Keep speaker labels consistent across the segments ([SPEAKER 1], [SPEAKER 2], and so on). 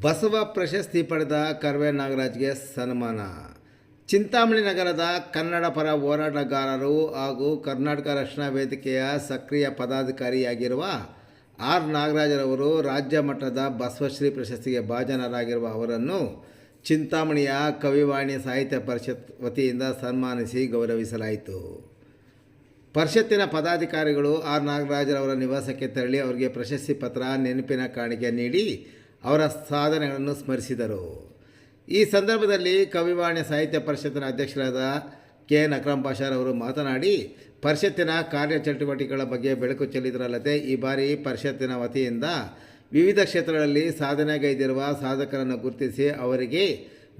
[SPEAKER 1] ಬಸವ ಪ್ರಶಸ್ತಿ ಪಡೆದ ಕರ್ವೆ ನಾಗರಾಜ್ಗೆ ಸನ್ಮಾನ. ಚಿಂತಾಮಣಿ ನಗರದ ಕನ್ನಡ ಪರ ಹೋರಾಟಗಾರರು ಹಾಗೂ ಕರ್ನಾಟಕ ರಕ್ಷಣಾ ವೇದಿಕೆಯ ಸಕ್ರಿಯ ಪದಾಧಿಕಾರಿಯಾಗಿರುವ ಆರ್ ನಾಗರಾಜರವರು ರಾಜ್ಯ ಮಟ್ಟದ ಬಸವಶ್ರೀ ಪ್ರಶಸ್ತಿಗೆ ಭಾಜನರಾಗಿರುವ ಅವರನ್ನು ಚಿಂತಾಮಣಿಯ ಕವಿವಾಣಿ ಸಾಹಿತ್ಯ ಪರಿಷತ್ ವತಿಯಿಂದ ಸನ್ಮಾನಿಸಿ ಗೌರವಿಸಲಾಯಿತು. ಪರಿಷತ್ತಿನ ಪದಾಧಿಕಾರಿಗಳು ಆರ್ ನಾಗರಾಜರವರ ನಿವಾಸಕ್ಕೆ ತೆರಳಿ ಅವರಿಗೆ ಪ್ರಶಸ್ತಿ ಪತ್ರ ನೆನಪಿನ ಕಾಣಿಕೆ ನೀಡಿ ಅವರ ಸಾಧನೆಗಳನ್ನು ಸ್ಮರಿಸಿದರು. ಈ ಸಂದರ್ಭದಲ್ಲಿ ಕವಿವಾಣಿ ಸಾಹಿತ್ಯ ಪರಿಷತ್ತಿನ ಅಧ್ಯಕ್ಷರಾದ ಕೆ ಎನ್ ಅಕ್ರಮ್ ಅವರು ಮಾತನಾಡಿ, ಪರಿಷತ್ತಿನ ಕಾರ್ಯಚಟುವಟಿಕೆಗಳ ಬಗ್ಗೆ ಬೆಳಕು ಚೆಲ್ಲಿದರಲ್ಲದೆ ಈ ಬಾರಿ ಪರಿಷತ್ತಿನ ವತಿಯಿಂದ ವಿವಿಧ ಕ್ಷೇತ್ರಗಳಲ್ಲಿ ಸಾಧನೆಗೈದಿರುವ ಸಾಧಕರನ್ನು ಗುರುತಿಸಿ ಅವರಿಗೆ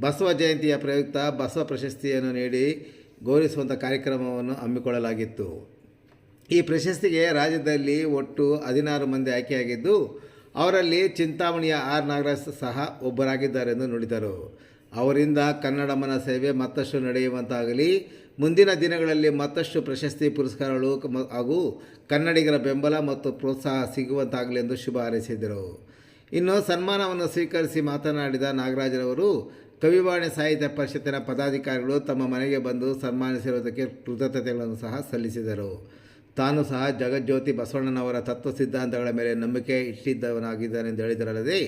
[SPEAKER 1] ಬಸವ ಜಯಂತಿಯ ಪ್ರಯುಕ್ತ ಬಸವ ಪ್ರಶಸ್ತಿಯನ್ನು ನೀಡಿ ಗೌರವಿಸುವಂಥ ಕಾರ್ಯಕ್ರಮವನ್ನು ಹಮ್ಮಿಕೊಳ್ಳಲಾಗಿತ್ತು. ಈ ಪ್ರಶಸ್ತಿಗೆ ರಾಜ್ಯದಲ್ಲಿ ಒಟ್ಟು ಹದಿನಾರು ಮಂದಿ ಆಯ್ಕೆಯಾಗಿದ್ದು ಅವರಲ್ಲಿ ಚಿಂತಾಮಣಿಯ ಆರ್ ನಾಗರಾಜ್ ಸಹ ಒಬ್ಬರಾಗಿದ್ದಾರೆಂದು ನುಡಿದರು. ಅವರಿಂದ ಕನ್ನಡಮ್ಮನ ಸೇವೆ ಮತ್ತಷ್ಟು ನಡೆಯುವಂತಾಗಲಿ. ಮುಂದಿನ ದಿನಗಳಲ್ಲಿ ಮತ್ತಷ್ಟು ಪ್ರಶಸ್ತಿ ಪುರಸ್ಕಾರಗಳು ಹಾಗೂ ಕನ್ನಡಿಗರ ಬೆಂಬಲ ಮತ್ತು ಪ್ರೋತ್ಸಾಹ ಸಿಗುವಂತಾಗಲಿ ಎಂದು ಶುಭ ಹಾರೈಸಿದರು. ಇನ್ನು ಸನ್ಮಾನವನ್ನು ಸ್ವೀಕರಿಸಿ ಮಾತನಾಡಿದ ನಾಗರಾಜರವರು, ಕವಿವಾಣಿ ಸಾಹಿತ್ಯ ಪರಿಷತ್ತಿನ ಪದಾಧಿಕಾರಿಗಳು ತಮ್ಮ ಮನೆಗೆ ಬಂದು ಸನ್ಮಾನಿಸಿರುವುದಕ್ಕೆ ಕೃತಜ್ಞತೆಗಳನ್ನು ಸಹ ಸಲ್ಲಿಸಿದರು. ತಾನು ಸಹ ಜಗಜ್ಯೋತಿ ಬಸವಣ್ಣನವರ ತತ್ವ ಸಿದ್ಧಾಂತಗಳ ಮೇಲೆ ನಂಬಿಕೆ ಇಟ್ಟಿದ್ದವನಾಗಿದ್ದಾನೆ ಎಂದು ಹೇಳಿದರಲ್ಲದೆ,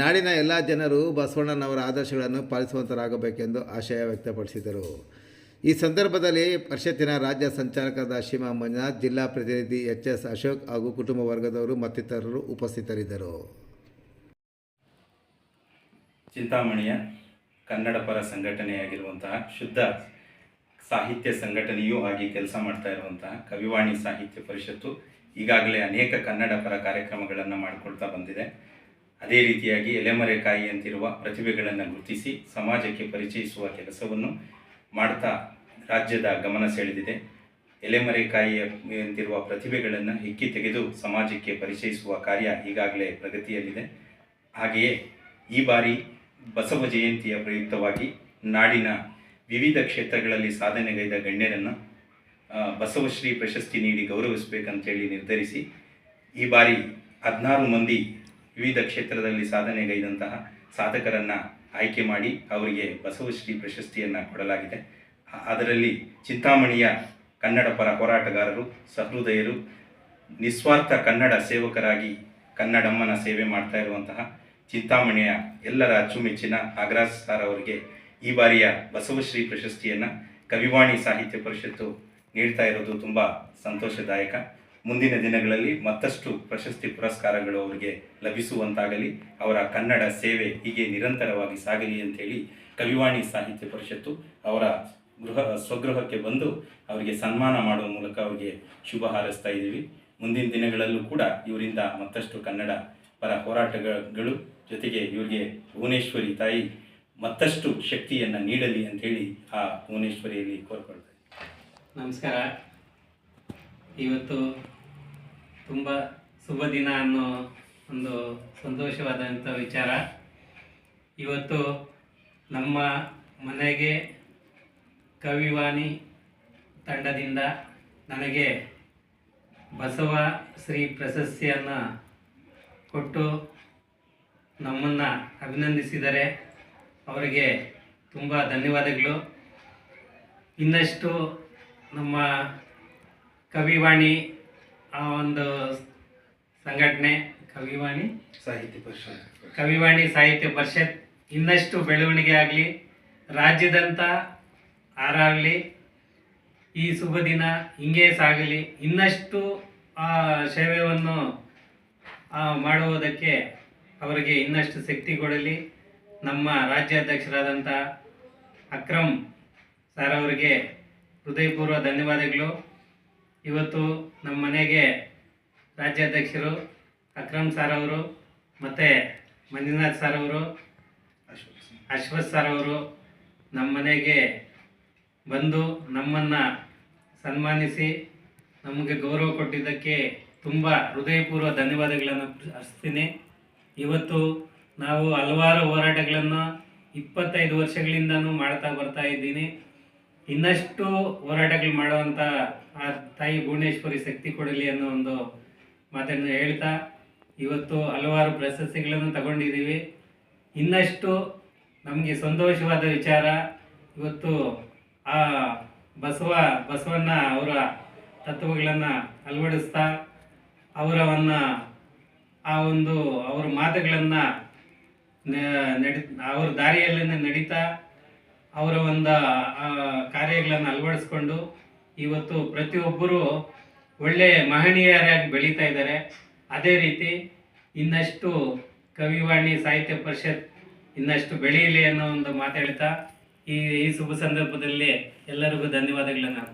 [SPEAKER 1] ನಾಡಿನ ಎಲ್ಲ ಜನರು ಬಸವಣ್ಣನವರ ಆದರ್ಶಗಳನ್ನು ಪಾಲಿಸುವಂತರಾಗಬೇಕೆಂದು ಆಶಯ ವ್ಯಕ್ತಪಡಿಸಿದರು. ಈ ಸಂದರ್ಭದಲ್ಲಿ ಪರಿಷತ್ತಿನ ರಾಜ್ಯ ಸಂಚಾಲಕರಾದ ಶಿಮಾ ಮಂಜುನಾಥ್, ಜಿಲ್ಲಾ ಪ್ರತಿನಿಧಿ ಎಚ್ ಎಸ್ ಅಶೋಕ್ ಹಾಗೂ ಕುಟುಂಬ ವರ್ಗದವರು ಮತ್ತಿತರರು ಉಪಸ್ಥಿತರಿದ್ದರು.
[SPEAKER 2] ಚಿಂತಾಮಣಿಯ ಕನ್ನಡ ಪರ ಸಂಘಟನೆಯಾಗಿರುವಂತಹ ಶುದ್ಧ ಸಾಹಿತ್ಯ ಸಂಘಟನೆಯೂ ಆಗಿ ಕೆಲಸ ಮಾಡ್ತಾ ಇರುವಂತಹ ಕವಿವಾಣಿ ಸಾಹಿತ್ಯ ಪರಿಷತ್ತು ಈಗಾಗಲೇ ಅನೇಕ ಕನ್ನಡ ಪರ ಕಾರ್ಯಕ್ರಮಗಳನ್ನು ಮಾಡಿಕೊಳ್ತಾ ಬಂದಿದೆ. ಅದೇ ರೀತಿಯಾಗಿ ಎಲೆಮರೆಕಾಯಿ ಅಂತಿರುವ ಪ್ರತಿಭೆಗಳನ್ನು ಗುರುತಿಸಿ ಸಮಾಜಕ್ಕೆ ಪರಿಚಯಿಸುವ ಕೆಲಸವನ್ನು ಮಾಡ್ತಾ ರಾಜ್ಯದ ಗಮನ ಸೆಳೆದಿದೆ. ಎಲೆಮರೆಕಾಯಿ ಅಂತಿರುವ ಪ್ರತಿಭೆಗಳನ್ನು ಹೆಕ್ಕಿ ತೆಗೆದು ಸಮಾಜಕ್ಕೆ ಪರಿಚಯಿಸುವ ಕಾರ್ಯ ಈಗಾಗಲೇ ಪ್ರಗತಿಯಲ್ಲಿದೆ. ಹಾಗೆಯೇ ಈ ಬಾರಿ ಬಸವ ಜಯಂತಿಯ ಪ್ರಯುಕ್ತವಾಗಿ ನಾಡಿನ ವಿವಿಧ ಕ್ಷೇತ್ರಗಳಲ್ಲಿ ಸಾಧನೆಗೈದ ಗಣ್ಯರನ್ನು ಬಸವಶ್ರೀ ಪ್ರಶಸ್ತಿ ನೀಡಿ ಗೌರವಿಸಬೇಕಂತೇಳಿ ನಿರ್ಧರಿಸಿ, ಈ ಬಾರಿ ಹದಿನಾರು ಮಂದಿ ವಿವಿಧ ಕ್ಷೇತ್ರದಲ್ಲಿ ಸಾಧನೆಗೈದಂತಹ ಸಾಧಕರನ್ನು ಆಯ್ಕೆ ಮಾಡಿ ಅವರಿಗೆ ಬಸವಶ್ರೀ ಪ್ರಶಸ್ತಿಯನ್ನು ಕೊಡಲಾಗಿದೆ. ಅದರಲ್ಲಿ ಚಿಂತಾಮಣಿಯ ಕನ್ನಡ ಪರ ಹೋರಾಟಗಾರರು, ಸಹೃದಯರು, ನಿಸ್ವಾರ್ಥ ಕನ್ನಡ ಸೇವಕರಾಗಿ ಕನ್ನಡಮ್ಮನ ಸೇವೆ ಮಾಡ್ತಾ ಇರುವಂತಹ ಚಿಂತಾಮಣಿಯ ಎಲ್ಲರ ಅಚ್ಚುಮೆಚ್ಚಿನ ಅಗ್ರಾಸ್ ಸರ್ ಅವರಿಗೆ ಈ ಬಾರಿಯ ಬಸವಶ್ರೀ ಪ್ರಶಸ್ತಿಯನ್ನು ಕವಿವಾಣಿ ಸಾಹಿತ್ಯ ಪರಿಷತ್ತು ನೀಡ್ತಾ ಇರೋದು ತುಂಬ ಸಂತೋಷದಾಯಕ. ಮುಂದಿನ ದಿನಗಳಲ್ಲಿ ಮತ್ತಷ್ಟು ಪ್ರಶಸ್ತಿ ಪುರಸ್ಕಾರಗಳು ಅವರಿಗೆ ಲಭಿಸುವಂತಾಗಲಿ, ಅವರ ಕನ್ನಡ ಸೇವೆ ಹೀಗೆ ನಿರಂತರವಾಗಿ ಸಾಗಲಿ ಅಂತೇಳಿ ಕವಿವಾಣಿ ಸಾಹಿತ್ಯ ಪರಿಷತ್ತು ಅವರ ಗೃಹ, ಸ್ವಗೃಹಕ್ಕೆ ಬಂದು ಅವರಿಗೆ ಸನ್ಮಾನ ಮಾಡುವ ಮೂಲಕ ಅವರಿಗೆ ಶುಭ ಹಾರೈಸ್ತಾ ಇದ್ದೀವಿ. ಮುಂದಿನ ದಿನಗಳಲ್ಲೂ ಕೂಡ ಇವರಿಂದ ಮತ್ತಷ್ಟು ಕನ್ನಡ ಪರ ಹೋರಾಟಗಳು ಜೊತೆಗೆ ಇವರಿಗೆ ಭುವನೇಶ್ವರಿ ತಾಯಿ ಮತ್ತಷ್ಟು ಶಕ್ತಿಯನ್ನು ನೀಡಲಿ ಅಂತೇಳಿ ಆ ಭುವನೇಶ್ವರಿಯಲ್ಲಿ ಕೋರ್ಕೊಳ್ತೇನೆ
[SPEAKER 3] ನಮಸ್ಕಾರ. ಇವತ್ತು ತುಂಬ ಶುಭ ದಿನ ಅನ್ನೋ ಒಂದು ಸಂತೋಷವಾದಂಥ ವಿಚಾರ. ಇವತ್ತು ನಮ್ಮ ಮನೆಗೆ ಕವಿವಾಣಿ ತಂಡದಿಂದ ನನಗೆ ಬಸವ ಶ್ರೀ ಪ್ರಶಸ್ತಿಯನ್ನು ಕೊಟ್ಟು ನಮ್ಮನ್ನು ಅಭಿನಂದಿಸಿದರೆ ಅವರಿಗೆ ತುಂಬ ಧನ್ಯವಾದಗಳು. ಇನ್ನಷ್ಟು ನಮ್ಮ ಕವಿವಾಣಿ ಆ ಒಂದು ಸಂಘಟನೆ ಕವಿವಾಣಿ
[SPEAKER 2] ಸಾಹಿತ್ಯ ಪರಿಷತ್.
[SPEAKER 3] ಕವಿವಾಣಿ ಸಾಹಿತ್ಯ ಪರಿಷತ್ ಇನ್ನಷ್ಟು ಬೆಳವಣಿಗೆ ಆಗಲಿ ರಾಜ್ಯದಂತ ಆರಾಗಲಿ ಈ ಶುಭ ದಿನ ಹಿಂಗೆ ಸಾಗಲಿ ಇನ್ನಷ್ಟು ಆ ಸೇವೆಯನ್ನು ಮಾಡುವುದಕ್ಕೆ ಅವರಿಗೆ ಇನ್ನಷ್ಟು ಶಕ್ತಿ ಕೊಡಲಿ. ನಮ್ಮ ರಾಜ್ಯಾಧ್ಯಕ್ಷರಾದಂಥ ಅಕ್ರಮ್ ಸರ್ ಅವರಿಗೆ ಹೃದಯಪೂರ್ವ ಧನ್ಯವಾದಗಳು. ಇವತ್ತು ನಮ್ಮ ಮನೆಗೆ ರಾಜ್ಯಾಧ್ಯಕ್ಷರು ಅಕ್ರಮ್ ಸರ್ ಅವರು ಮತ್ತು ಮಂಜುನಾಥ್ ಸರ್ ಅವರು, ಅಶ್ವಥ್ ಸರ್ ಅವರು ನಮ್ಮ ಮನೆಗೆ ಬಂದು ನಮ್ಮನ್ನು ಸನ್ಮಾನಿಸಿ ನಮಗೆ ಗೌರವ ಕೊಟ್ಟಿದ್ದಕ್ಕೆ ತುಂಬ ಹೃದಯಪೂರ್ವ ಧನ್ಯವಾದಗಳನ್ನು ಅರ್ಪಿಸ್ತೀನಿ. ಇವತ್ತು ನಾವು ಹಲವಾರು ಹೋರಾಟಗಳನ್ನು ಇಪ್ಪತ್ತೈದು ವರ್ಷಗಳಿಂದನೂ ಮಾಡ್ತಾ ಬರ್ತಾ ಇದ್ದೀನಿ. ಇನ್ನಷ್ಟು ಹೋರಾಟಗಳು ಮಾಡುವಂಥ ಆ ತಾಯಿ ಭುವನೇಶ್ವರಿ ಶಕ್ತಿ ಕೊಡಲಿ ಅನ್ನೋ ಒಂದು ಮಾತನ್ನು ಹೇಳ್ತಾ ಇವತ್ತು ಹಲವಾರು ಪ್ರಶಸ್ತಿಗಳನ್ನು ತಗೊಂಡಿದ್ದೀವಿ. ಇನ್ನಷ್ಟು ನಮಗೆ ಸಂತೋಷವಾದ ವಿಚಾರ ಇವತ್ತು ಆ ಬಸವ, ಬಸವಣ್ಣ ಅವರ ತತ್ವಗಳನ್ನು ಅಳವಡಿಸ್ತಾ ಅವರವನ್ನು ಆ ಒಂದು, ಅವರ ಮಾತುಗಳನ್ನು ನಡಿ, ಅವ್ರ ದಾರಿಯಲ್ಲೇ ನಡೀತಾ ಅವರ ಒಂದು ಕಾರ್ಯಗಳನ್ನು ಅಳವಡಿಸ್ಕೊಂಡು ಇವತ್ತು ಪ್ರತಿಯೊಬ್ಬರು ಒಳ್ಳೆಯ ಮಹನೀಯರಾಗಿ ಬೆಳೀತಾ ಇದ್ದಾರೆ. ಅದೇ ರೀತಿ ಇನ್ನಷ್ಟು ಕವಿವಾಣಿ ಸಾಹಿತ್ಯ ಪರಿಷತ್ ಇನ್ನಷ್ಟು ಬೆಳೆಯಲಿ ಅನ್ನೋ ಒಂದು ಮಾತಾಡ್ತಾ ಈ ಈ ಶುಭ ಸಂದರ್ಭದಲ್ಲಿ ಎಲ್ಲರಿಗೂ ಧನ್ಯವಾದಗಳನ್ನು